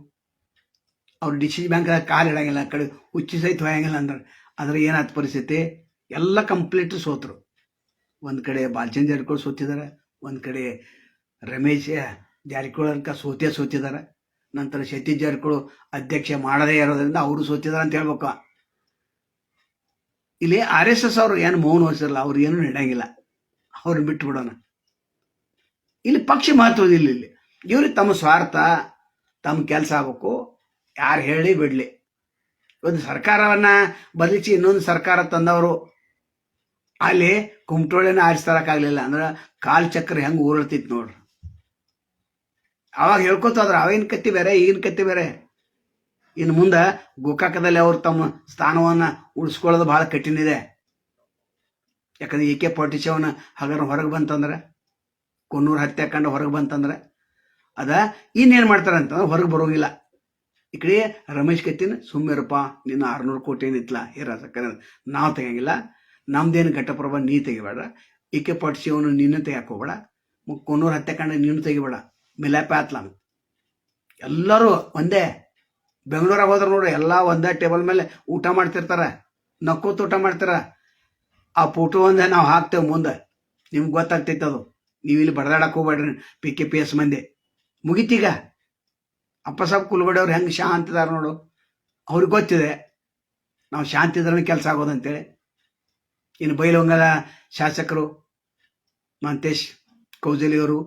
ಅವರು ಡಿ ಸಿ ಬ್ಯಾಂಕ್ ಕಾಲು ಇಡಂಗಿಲ್ಲ. ಕಡೆ ಹುಚ್ಚಿ ಸಹಿತ ಹೋಯಂಗಿಲ್ಲ ಅಂದ್ರೆ. ಅದ್ರ ಏನಾಯ್ತು ಪರಿಸ್ಥಿತಿ? ಎಲ್ಲ ಕಂಪ್ಲೀಟ್ ಸೋತರು. ಒಂದು ಕಡೆ ಬಾಲಚಂದ್ರ ಜಾರಕಿಹೊಳಿ ಸೋತಿದ್ದಾರೆ ಒಂದು ಕಡೆ ರಮೇಶ್ ಜಾರಕಿಹೊಳಿ ಸೋತೇ ಸೋತಿದ್ದಾರೆ ನಂತರ ಸತೀಶ್ ಜಾರಕಿಹೊಳಿ ಅಧ್ಯಕ್ಷ ಮಾಡದೇ ಇರೋದ್ರಿಂದ ಅವರು ಸೋತಿದ್ದಾರೆ ಅಂತ ಹೇಳ್ಬೇಕು. ಇಲ್ಲಿ ಆರ್ ಎಸ್ ಎಸ್ ಅವರು ಏನು ಮೌನ ವಹಿಸಿರಲ್ಲ ಅವ್ರು ಏನು ನಡೆಯಂಗಿಲ್ಲ ಅವ್ರನ್ನ ಬಿಟ್ಟು ಬಿಡೋಣ ಇಲ್ಲಿ ಪಕ್ಷ ಮಹತ್ವದಿಲ್ಲ ಇಲ್ಲಿ. ಇವ್ರಿಗೆ ತಮ್ಮ ಸ್ವಾರ್ಥ, ತಮ್ಮ ಕೆಲಸ ಆಗ್ಬೇಕು. ಯಾರು ಹೇಳಿ ಬಿಡಲಿ. ಒಂದು ಸರ್ಕಾರವನ್ನ ಬದಲಿಸಿ ಇನ್ನೊಂದು ಸರ್ಕಾರ ತಂದವರು ಅಲ್ಲಿ ಕುಮಟೋಳಿನ ಆರಿಸ್ತರಕ್ಕಾಗ್ಲಿಲ್ಲ. ಅಂದ್ರೆ ಕಾಲ್ ಚಕ್ರ ಹೆಂಗೆ ಊರಳ್ತಿತ್ತು ನೋಡ್ರಿ. ಅವಾಗ ಹೇಳ್ಕೊತಾದ್ರ ಅವೇನ್ ಕತ್ತಿ ಬೇರೆ, ಈಗಿನ ಕತ್ತಿ ಬೇರೆ. ಇನ್ನು ಮುಂದೆ ಗೋಕಾಕದಲ್ಲಿ ಅವರು ತಮ್ಮ ಸ್ಥಾನವನ್ನ ಉಳಿಸ್ಕೊಳ್ಳೋದು ಬಹಳ ಕಠಿಣ ಇದೆ. ಯಾಕಂದ್ರೆ ಎ ಕೆ ಫಾರ್ಟಿ ಸೆವೆನ್ ಹಗರ ಹೊರಗೆ ಬಂತಂದ್ರೆ, ಕೊನ್ನೂರು ಹತ್ಯೆ ಕಂಡು ಹೊರಗೆ ಬಂತಂದ್ರೆ, ಅದ ಇನ್ನೇನು ಮಾಡ್ತಾರೆ ಅಂತಂದ್ರೆ ಹೊರಗೆ ಬರೋಂಗಿಲ್ಲ. ಈ ಕಡೆ ರಮೇಶ್ ಕತ್ತಿನ ಸುಮ್ಮಿರಪ್ಪ ನಿನ್ನ ಆರ್ನೂರು ಕೋಟಿ ಏನಿತ್ತಲ್ಲ ಹೇರ ಸಕ್ಕರೆ ನಾವು ನಮ್ದೇನು ಘಟಪ್ರಭ ನೀ ತೆಗಿಬೇಡ. ಎ ಕೆ ನಿನ್ನ ಕೊನ್ನೂರು ಹತ್ಯೆ ಕಂಡು ನೀನು ತೆಗಿಬೇಡ. ಮಿಲಾಪೆ ಆತ್ಲ ಎಲ್ಲರೂ ಒಂದೇ. ಬೆಂಗಳೂರಾಗ ಹೋದ್ರೆ ನೋಡ್ರಿ ಎಲ್ಲ ಒಂದೇ ಟೇಬಲ್ ಮೇಲೆ ಊಟ ಮಾಡ್ತಿರ್ತಾರೆ. ನಕ್ಕೋತ ಊಟ ಮಾಡ್ತಾರ. ಆ ಫೋಟೋ ಒಂದೇ ನಾವು ಹಾಕ್ತೇವೆ ಮುಂದೆ. ನಿಮ್ಗೆ ಗೊತ್ತಾಗ್ತೈತೆ ಅದು. ನೀವು ಇಲ್ಲಿ ಬಡದಾಡಕ್ಕೆ ಹೋಗ್ಬೇಡ್ರಿ ಪಿ ಕೆ ಪಿ ಎಸ್ ಮಂದಿ. ಮುಗಿತೀಗ ಅಪ್ಪ ಸಾಬ್ ಕುಲ್ಗಡೆ ಅವ್ರು ಹೆಂಗೆ ಶಾಂತ ಇದಾರೆ ನೋಡು. ಅವ್ರಿಗೆ ಗೊತ್ತಿದೆ. ನಾವು ಶಾಂತಿ ಇದ್ರೆ ಕೆಲಸ ಆಗೋದಂತೇಳಿ ಇನ್ನು ಬೈಲೊಂಗಲ ಶಾಸಕರು ಮಂತೇಶ್ ಕೌಜಲಿಯವರು,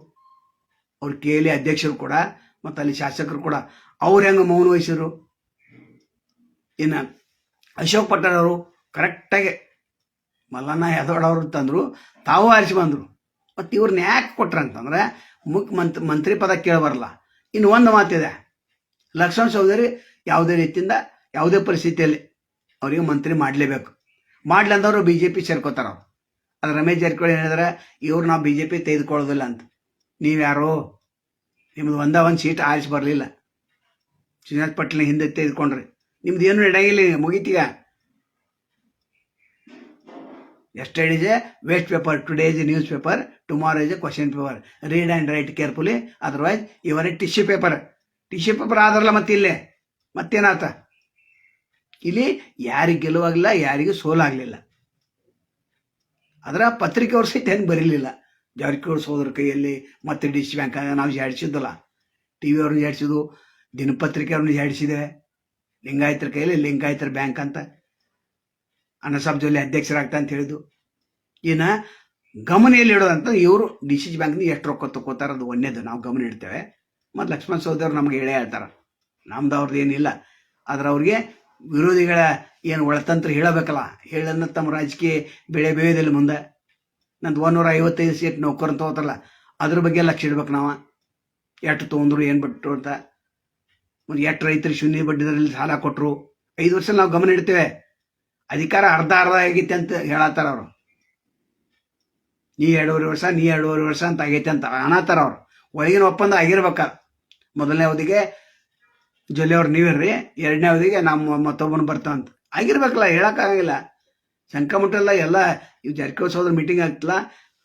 ಅವ್ರ ಕೆ ಎಲ್ ಅಧ್ಯಕ್ಷರು ಕೂಡ, ಮತ್ತು ಅಲ್ಲಿ ಶಾಸಕರು ಕೂಡ, ಅವ್ರು ಹೆಂಗೆ ಮೌನ ವಹಿಸಿದ್ರು? ಇನ್ನು ಅಶೋಕ್ ಪಟ್ಟಣ್ ಅವರು ಕರೆಕ್ಟಾಗಿ ಮಲ್ಲಣ್ಣ ಯಾದವಾಡ ಅವರು ತಂದರು, ತಾವು ಆರಿಸಿ ಬಂದರು. ಮತ್ತು ಇವ್ರನ್ನ ಯಾಕೆ ಕೊಟ್ರಂತಂದ್ರೆ ಮುಖ್ಯಮಂತ್ರಿ ಮಂತ್ರಿ ಪದ ಕೇಳಬರಲ್ಲ ಇನ್ನು ಒಂದು ಮಾತಿದೆ, ಲಕ್ಷ್ಮಣ ಚೌಧರಿ ಯಾವುದೇ ರೀತಿಯಿಂದ, ಯಾವುದೇ ಪರಿಸ್ಥಿತಿಯಲ್ಲಿ ಅವರಿಗೆ ಮಂತ್ರಿ ಮಾಡಲೇಬೇಕು. ಮಾಡ್ಲಿ ಅಂದವರು ಬಿ ಜೆ ಪಿ ಸೇರ್ಕೋತಾರ ಅದು ರಮೇಶ್ ಜಾರಕಿಹೊಳಿ ಹೇಳಿದ್ರೆ, ಇವ್ರು ನಾವು ಬಿ ಜೆ ಪಿ ತೆಗೆದುಕೊಳ್ಳೋದಿಲ್ಲ ಅಂತ. ನೀವ್ಯಾರೋ ನಿಮ್ದು ಒಂದ ಒಂದು ಸೀಟ್ ಆರಿಸಿ ಬರಲಿಲ್ಲ. ಶ್ರೀನಾಥ್ ಪಟ್ಲ ಹಿಂದೆ ತೆಗೆದುಕೊಂಡ್ರಿ. ನಿಮ್ದು ಏನು ನಡೆಯಂಗಿಲ್ಲ ಮುಗಿತೀಗ? ಎಷ್ಟು is waste paper today is newspaper tomorrow is a question paper read and write carefully otherwise ಇವರೇ ಟಿಶ್ಯೂ ಪೇಪರ್ ಟಿಶ್ಯೂ ಪೇಪರ್ ಆದ್ರಲ್ಲ ಮತ್ತೆ ಇಲ್ಲೇ ಮತ್ತೇನಾತ? ಇಲ್ಲಿ ಯಾರಿಗೆ ಗೆಲುವಾಗಲಿಲ್ಲ, ಯಾರಿಗೂ ಸೋಲಾಗಲಿಲ್ಲ. ಅದರ ಪತ್ರಿಕೆ ಅವ್ರ ಸಹಿತ ಹೆಂಗೆ ಬರೀಲಿಲ್ಲ? ಜಾರಕಿಹೊಳಿ ಸೋದರ ಕೈಯಲ್ಲಿ ಮತ್ತೆ ಡಿಶ್ ಬ್ಯಾಂಕ್ ನಾವು ಜಾಡಿಸಿದ್ದಲ್ಲ. ಟಿ ವಿ ಅವ್ರನ್ನ ಜಾಡಿಸಿದ್ದು, ದಿನಪತ್ರಿಕೆ ಅವ್ರನ್ನ ಜಾಡಿಸಿದೆ. ಲಿಂಗಾಯತರ ಕೈಯಲ್ಲಿ ಲಿಂಗಾಯತರ ಬ್ಯಾಂಕ್ ಅಂತ. ಅಣ್ಣಸಾಬ್ ಜೊಲ್ಲಿ ಅಧ್ಯಕ್ಷರಾಗ್ತಾ ಅಂತ ಹೇಳಿದ್ದು. ಏನ ಗಮನ ಇಡೋದಂತ ಇವರು ಡಿ ಸಿ ಸಿ ಎಷ್ಟು ರೊಕ್ಕ ತಗೋತಾರ ಅದು ಒಂದೇದು ನಾವು ಗಮನ ಇಡ್ತೇವೆ. ಮತ್ತು ಲಕ್ಷ್ಮಣ ಸಹೋದರ ನಮ್ಗೆ ಹೇಳೇ ಹೇಳ್ತಾರ. ನಮ್ದು ಅವ್ರದ್ದು ಏನಿಲ್ಲ. ಆದ್ರೆ ಅವ್ರಿಗೆ ವಿರೋಧಿಗಳ ಏನು ಒಳತಂತ್ರ ಹೇಳಬೇಕಲ್ಲ? ಹೇಳನ್ನ ತಮ್ಮ ರಾಜಕೀಯ ಬೆಳೆ ಬೇಯೋದಿಲ್ಲ ಮುಂದೆ. ನಂದು ಒಂದೂರ ಐವತ್ತೈದು ಸೀಟ್ ನೌಕರನ್ ಹೋಗ್ತಾರಲ್ಲ ಅದ್ರ ಬಗ್ಗೆ ಲಕ್ಷ ಇಡ್ಬೇಕು ನಾವು. ಎಷ್ಟು ತೊಗೊಂಡ್ರು, ಏನು ಬಿಟ್ಟರು ಅಂತ. ಒಂದು ಎಷ್ಟು ರೈತರು ಶೂನ್ಯ ಬಡ್ಡಿದರಲ್ಲಿ ಸಾಲ ಕೊಟ್ಟರು ಐದು ವರ್ಷ ನಾವು ಗಮನ ಇಡ್ತೇವೆ. ಅಧಿಕಾರ ಅರ್ಧ ಅರ್ಧ ಆಗೈತೆ ಅಂತ ಹೇಳತ್ತಾರ ಅವರು. ನೀ ಎರಡೂವರೆ ವರ್ಷ, ನೀ ಎರಡೂವರೆ ವರ್ಷ ಅಂತ ಆಗೈತೆ ಅಂತ ಅನ್ನತ್ತಾರ ಅವ್ರು. ಒಳಗಿನ ಒಪ್ಪಂದ ಆಗಿರ್ಬೇಕ. ಮೊದಲನೇ ಅವಧಿಗೆ ಜೊಲ್ಲೆ ಅವ್ರು ನೀವಿರ್ರಿ ಎರಡನೇ ಅವಧಿಗೆ ನಮ್ಮ ಮತ್ತೊಬ್ಬನು ಬರ್ತಾವಂತ ಆಗಿರ್ಬೇಕಲ್ಲ ಹೇಳಕ್ಕಾಗಿಲ್ಲ ಸಂಕಮುಟ್ಟೆಲ್ಲ ಎಲ್ಲ, ಇವು ಸೋದ್ರ ಮೀಟಿಂಗ್ ಆಗ್ತಿಲ್ಲ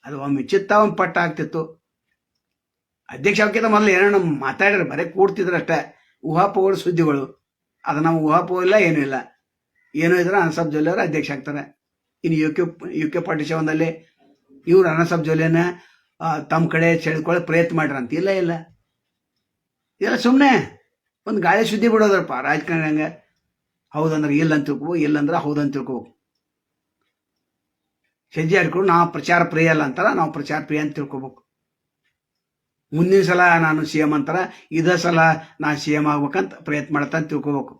ಅದು ಒಮ್ಮೆ ಚಿತ್ತ ಒಂದು ಪಟ್ಟ ಆಗ್ತಿತ್ತು. ಅಧ್ಯಕ್ಷ ಅವಕ್ಕಿಂತ ಮೊದಲು ಏನೋ ಮಾತಾಡ್ರಿ ಬರೀ ಕೂಡ್ತಿದ್ರು ಅಷ್ಟೇ. ಊಹಾಪೋಗಳು ಸುದ್ದಿಗಳು. ಅದು ನಾವು ಊಹಾಪೋ ಇಲ್ಲ, ಏನೂ ಇಲ್ಲ. ಏನೂ ಇದ್ರೆ ಅನಸಬ್ ಜೊಲ್ಲೆ ಅವರು ಅಧ್ಯಕ್ಷ ಆಗ್ತಾರೆ. ಇನ್ನು U K U K forty ಸೆವೆನ್ದಲ್ಲಿ ಇವ್ರು ಅನಸಬ್ ಜೊಲೆನ ತಮ್ಮ ಕಡೆ ಸೆಳ್ಕೊಳ್ಳೋ ಪ್ರಯತ್ನ ಮಾಡ್ರಂತ ಇಲ್ಲ ಇಲ್ಲ. ಇಲ್ಲ ಸುಮ್ಮನೆ ಒಂದು ಗಾಳಿ ಸುದ್ದಿ ಬಿಡೋದ್ರಪ್ಪ. ರಾಜಕಾರಣಂಗೆ ಹೌದಂದ್ರೆ ಇಲ್ಲ ಅಂತ ಇಲ್ಲಂದ್ರೆ ಹೌದಂತ ತಿಳ್ಕೊಬೇಕು. ಹೆಜ್ಜೆ ಆಡ್ಕೊಂಡು ನಾವು ಪ್ರಚಾರ ಪ್ರಿಯ ಅಲ್ಲ ಅಂತಾರ, ನಾವು ಪ್ರಚಾರ ಪ್ರಿಯ ಅಂತ ತಿಳ್ಕೊಬೇಕು. ಮುಂದಿನ ಸಲ ನಾನು ಸಿ ಎಂ ಅಂತಾರ, ಇದ ಸಲ ನಾನು ಸಿ ಎಂ ಆಗ್ಬೇಕಂತ ಪ್ರಯತ್ನ ಮಾಡ್ತಾ ಅಂತ ತಿಳ್ಕೊಬೇಕು.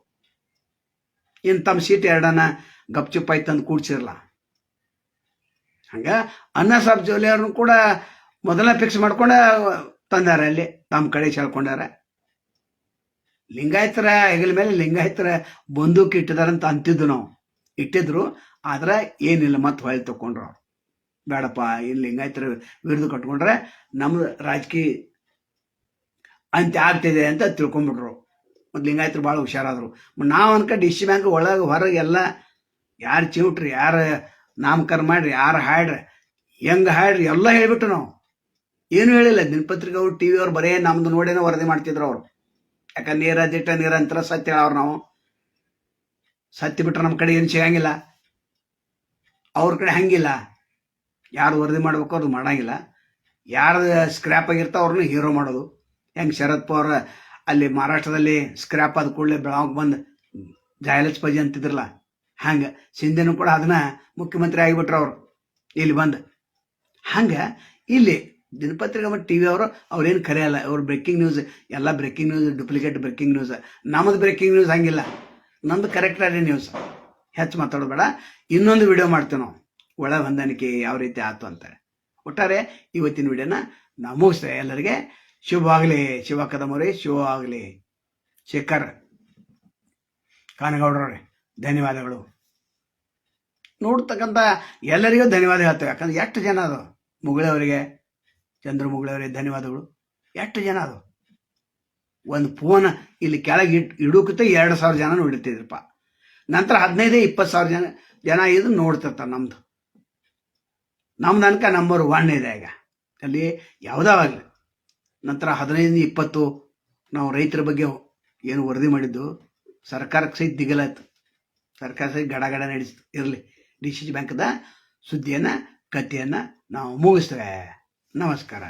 ಇನ್ನು ತಮ್ಮ ಸೀಟ್ ಎರಡನ್ನ ಗಪ್ಚುಪ್ ಆಯ್ತು ತಂದು ಕೂಡ್ಸಿರಲ್ಲ ಹಂಗ ಅನ್ನ ಸಾಬ್ ಜೋಲಿ ಅವ್ರನ್ನ ಕೂಡ ಮೊದಲ ಫಿಕ್ಸ್ ಮಾಡ್ಕೊಂಡ ತಂದಾರ ಅಲ್ಲಿ ತಮ್ಮ ಕಡೆ ಸೆಳ್ಕೊಂಡಾರ ಲಿಂಗಾಯತರ ಹೆಗಲ ಮೇಲೆ ಲಿಂಗಾಯತರ ಬಂದೂಕ್ ಇಟ್ಟಿದಾರಂತ ಅಂತಿದ್ದು ನಾವು. ಇಟ್ಟಿದ್ರು, ಆದ್ರೆ ಏನಿಲ್ಲ, ಮತ್ತೆ ಹೊಳೆ ತಕೊಂಡ್ರು ಅವ್ರು. ಬೇಡಪ್ಪ, ಇಲ್ಲಿ ಲಿಂಗಾಯತರ ವಿರುದ್ಧ ಕಟ್ಕೊಂಡ್ರೆ ನಮ್ಮ ರಾಜಕೀಯ ಅಂತ್ಯ ಆಗ್ತಿದೆ ಅಂತ ತಿಳ್ಕೊಂಬಿಟ್ರು ಮತ್ತು ಲಿಂಗಾಯತರು ಭಾಳ ಹುಷಾರಾದ್ರು. ನಾವು ಅನ್ಕ ಡಿ ಬ್ಯಾಂಕ್ ಒಳಗೆ, ಹೊರಗೆ ಎಲ್ಲ ಯಾರು ಚಿವುಟ್ರಿ, ಯಾರು ನಾಮಕರಣ ಮಾಡ್ರಿ, ಯಾರು ಹಾಡ್ರಿ, ಹೆಂಗೆ ಹಾಡ್ರಿ, ಎಲ್ಲ ಹೇಳಿಬಿಟ್ರು ನಾವು. ಏನು ಹೇಳಿಲ್ಲ, ದಿನಪತ್ರಿಕೆ ಅವ್ರು, ಟಿ ವಿ ಅವ್ರು ಬರೇ ನಮ್ದು ನೋಡೇನೋ ವರದಿ ಮಾಡ್ತಿದ್ರು ಅವರು. ಯಾಕಂದ್ರೆ ನೀರ ದಿಟ್ಟ ನಿರಂತರ ಸತ್ಯ ಹೇಳವ್ರು ನಾವು. ಸತ್ಯ ಬಿಟ್ರೆ ನಮ್ಮ ಕಡೆ ಏನು ಸಿಗಂಗಿಲ್ಲ. ಅವ್ರ ಕಡೆ ಹಂಗಿಲ್ಲ. ಯಾರು ವರದಿ ಮಾಡ್ಬೇಕು ಅವ್ರದ್ದು ಮಾಡಂಗಿಲ್ಲ. ಯಾರು ಸ್ಕ್ರ್ಯಾಪ್ ಆಗಿರ್ತಾವ ಅವ್ರನ್ನ ಹೀರೋ ಮಾಡೋದು. ಹೆಂಗೆ ಶರತ್ ಪವಾರ್ ಅಲ್ಲಿ ಮಹಾರಾಷ್ಟ್ರದಲ್ಲಿ ಸ್ಕ್ರ್ಯಾಪ್ ಆದ ಕೂಡಲೇ ಬೆಳಗ್ಗೆ ಬಂದು ಜಾಯಲಜ್ ಪಜಿ ಅಂತಿದ್ರಲ್ಲ, ಹಂಗೆ ಸಿಂಧೆನೂ ಕೂಡ ಅದನ್ನ ಮುಖ್ಯಮಂತ್ರಿ ಆಗಿಬಿಟ್ರು ಅವರು ಇಲ್ಲಿ ಬಂದು. ಹಂಗೆ ಇಲ್ಲಿ ದಿನಪತ್ರಿಕೆ ಮತ್ತು ಟಿ ವಿ ಅವರು ಅವ್ರೇನು ಕರೆಯಲ್ಲ ಅವ್ರು ಬ್ರೇಕಿಂಗ್ ನ್ಯೂಸ್ ಎಲ್ಲ breaking news duplicate breaking news ನಮ್ಮದು ಬ್ರೇಕಿಂಗ್ ನ್ಯೂಸ್ ಹಂಗಿಲ್ಲ. ಕರೆಕ್ಟ್ ಆದ ನ್ಯೂಸ್ ಹೆಚ್ಚು ಮಾತಾಡೋದು ಬೇಡ ಇನ್ನೊಂದು ವಿಡಿಯೋ ಮಾಡ್ತೀವಿ ನಾವು. ಒಳ ಹೊಂದಾಣಿಕೆ ಯಾವ ರೀತಿ ಆಯ್ತು ಅಂತಾರೆ. ಒಟ್ಟಾರೆ ಇವತ್ತಿನ ವಿಡಿಯೋನ ನಾವು ಮುಗಿಸ್ತೇವೆ ಎಲ್ಲರಿಗೆ ಶುಭವಾಗಲಿ ಶಿವ ಕದಮವ್ರಿ ಶುಭವಾಗಲಿ ಶೇಖರ್ ಕಾನಗೌಡರವ್ರೆ ಧನ್ಯವಾದಗಳು. ನೋಡ್ತಕ್ಕಂಥ ಎಲ್ಲರಿಗೂ ಧನ್ಯವಾದ ಹೇಳ್ತೇವೆ. ಯಾಕಂದ್ರೆ ಎಷ್ಟು ಜನ ಅದು ಮುಗಳವರಿಗೆ. ಚಂದ್ರ ಮುಗಳವರಿಗೆ ಧನ್ಯವಾದಗಳು. ಎಷ್ಟು ಜನ ಅದು? ಒಂದು ಫೋನ್ ಇಲ್ಲಿ ಕೆಳಗೆ ಇಟ್ ಇಡೋಕಿತ ಎರಡು ಸಾವಿರ ಜನ ನೋಡಿರ್ತಿದ್ರಪ್ಪ ನಂತರ ಹದಿನೈದೇ, ಇಪ್ಪತ್ತು ಸಾವಿರ ಜನ ಜನ ಇದು ನೋಡ್ತಿರ್ತಾರೆ ನಮ್ಮದು ನಮ್ದು ಅನ್ಕ ನಂಬರ್ ಒನ್ ಇದೆ ಈಗ. ಅಲ್ಲಿ ಯಾವುದಾಗಲಿ ನಂತರ ಹದಿನೈದು ಇಪ್ಪತ್ತು ನಾವು ರೈತರ ಬಗ್ಗೆ ಏನು ವರದಿ ಮಾಡಿದ್ದು, ಸರ್ಕಾರಕ್ಕೆ ಸಹಿತ ದಿಗಲಾಯ್ತು. ಸರ್ಕಾರ ಸಹಿತ ಗಡಗಡ ಗಡ ನಡೆಸ್ತು. ಇರಲಿ. ಡಿ ಸಿ ಸಿ ಬ್ಯಾಂಕ್ದ ಸುದ್ದಿಯನ್ನು, ಕಥೆಯನ್ನು ನಾವು ಮುಗಿಸ್ತೇವೆ. ನಮಸ್ಕಾರ